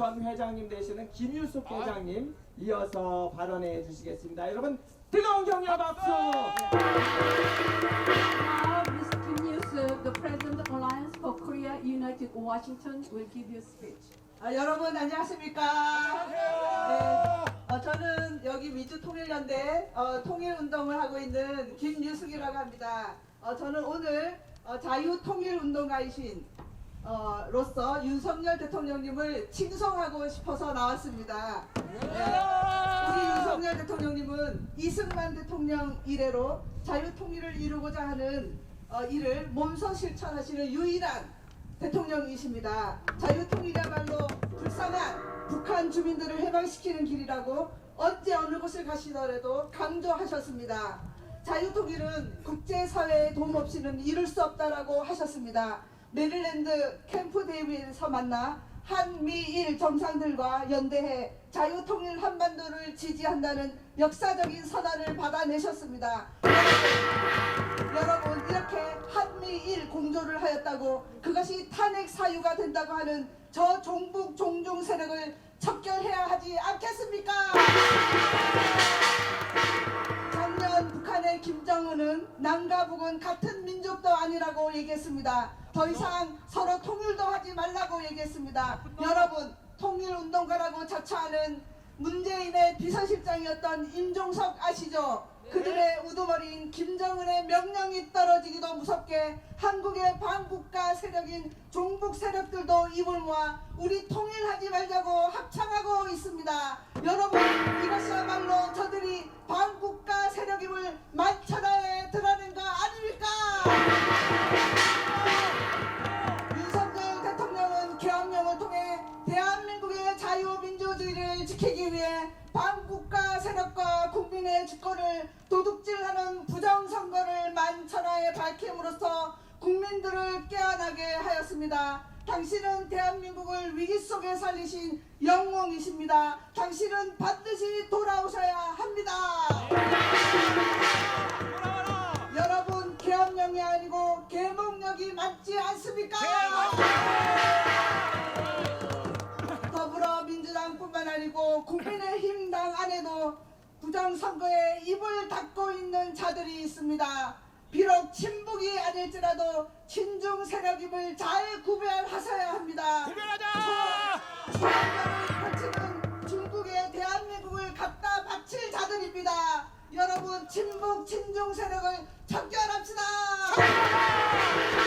전 회장님 되시는 김유숙 회장님 이어서 발언해 주시겠습니다. 여러분 뜨거운 격려 박수. Now, Mr. Kim Yusuf, the President Alliance for Korea United Washington, will give you a speech. 아, 여러분 안녕하십니까? 네, 어, 저는 여기 민주통일연대 어, 통일운동을 하고 있는 김유숙이라고 합니다. 어, 저는 오늘 어, 자유통일운동가이신 어, 로서 윤석열 대통령님을 칭송하고 싶어서 나왔습니다. 네, 우리 윤석열 대통령님은 이승만 대통령 이래로 자유통일을 이루고자 하는 어, 일을 몸소 실천하시는 유일한 대통령이십니다. 자유통일이야말로 불쌍한 북한 주민들을 해방시키는 길이라고 언제 어느 곳을 가시더라도 강조하셨습니다. 자유통일은 국제사회의 도움 없이는 이룰 수 없다라고 하셨습니다. 메릴랜드 캠프 데이비드에서 만나 한미일 정상들과 연대해 자유통일 한반도를 지지한다는 역사적인 선언을 받아내셨습니다. 여러분 이렇게 한미일 공조를 하였다고 그것이 탄핵 사유가 된다고 하는 저 종북 종중 세력을 척결해야 하지 않겠습니까? 작년 북한의 김정은은 남과 북은 같은 민족도 아니라고 얘기했습니다. 더 이상 서로 통일도 하지 말라고 얘기했습니다. 여러분 통일운동가라고 자처하는 문재인의 비서실장이었던 임종석 아시죠? 그들의 우두머리인 김정은의 명령이 떨어지기도 무섭게 한국의 반국가 세력인 종북 세력들도 입을 모아 우리 통일하지 말자고 합창 민주주의를 지키기 위해 반국가 세력과 국민의 주권을 도둑질하는 부정선거를 만천하에 밝힘으로써 국민들을 깨어나게 하였습니다. 당신은 대한민국을 위기 속에 살리신 영웅이십니다. 당신은 반드시 돌아오셔야 합니다. 여러분 계엄령이 아니고 계몽령이 맞지 않습니까? 안에도 부정선거에 입을 닫고 있는 자들이 있습니다. 비록 친북이 아닐지라도 친중 세력임을 잘 구별하셔야 합니다. 구별하자! 펼치는 중국의 대한민국을 갖다 바칠 자들입니다. 여러분 친북 친중 세력을 척결합시다. 이